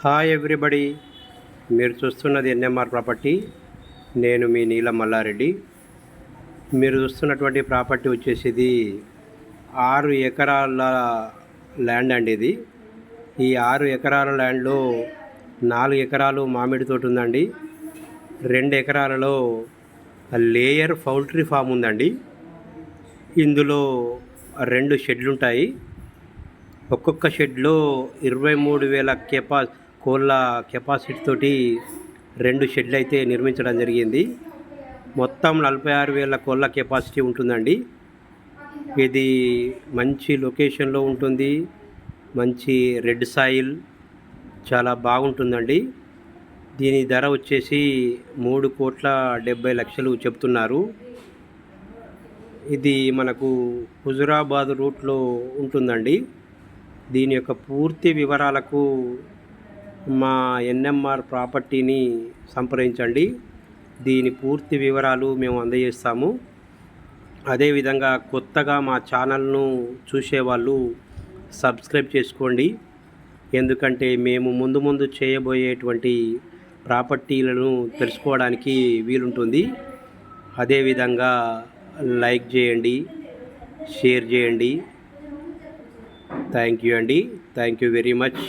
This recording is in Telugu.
హాయ్ ఎవ్రీబడి మీరు చూస్తున్నది ఎన్ఎంఆర్ ప్రాపర్టీ నేను మీ నీలం మల్లారెడ్డి. మీరు చూస్తున్నటువంటి ప్రాపర్టీ వచ్చేసి ఇది ఆరు ఎకరాల ల్యాండ్ అండి ఇది. ఈ ఆరు ఎకరాల ల్యాండ్లో నాలుగు ఎకరాలు మామిడి తోట ఉందండి. రెండు ఎకరాలలో లేయర్ పౌల్ట్రీ ఫామ్ ఉందండి. ఇందులో రెండు షెడ్లు ఉంటాయి. ఒక్కొక్క షెడ్లో ఇరవై మూడు వేల కెపా కోళ్ళ కెపాసిటీ తోటి రెండు షెడ్లు అయితే నిర్మించడం జరిగింది. మొత్తం నలభై ఆరు వేల కోళ్ళ కెపాసిటీ ఉంటుందండి. ఇది మంచి లొకేషన్లో ఉంటుంది. మంచి రెడ్ సాయిల్ చాలా బాగుంటుందండి. దీని ధర వచ్చేసి మూడు కోట్ల డెబ్బై లక్షలు చెప్తున్నారు. ఇది మనకు హుజురాబాద్ రూట్లో ఉంటుందండి. దీని యొక్క పూర్తి వివరాలకు మా ఎన్ఎంఆర్ ప్రాపర్టీని సంప్రదించండి. దీని పూర్తి వివరాలు మేము అందజేస్తాము. అదేవిధంగా కొత్తగా మా ఛానల్ను చూసేవాళ్ళు సబ్స్క్రైబ్ చేసుకోండి. ఎందుకంటే మేము ముందు ముందు చేయబోయేటువంటి ప్రాపర్టీలను తెలుసుకోవడానికి వీలుంటుంది. అదేవిధంగా లైక్ చేయండి షేర్ చేయండి. థ్యాంక్ యూ అండి. Thank you very much.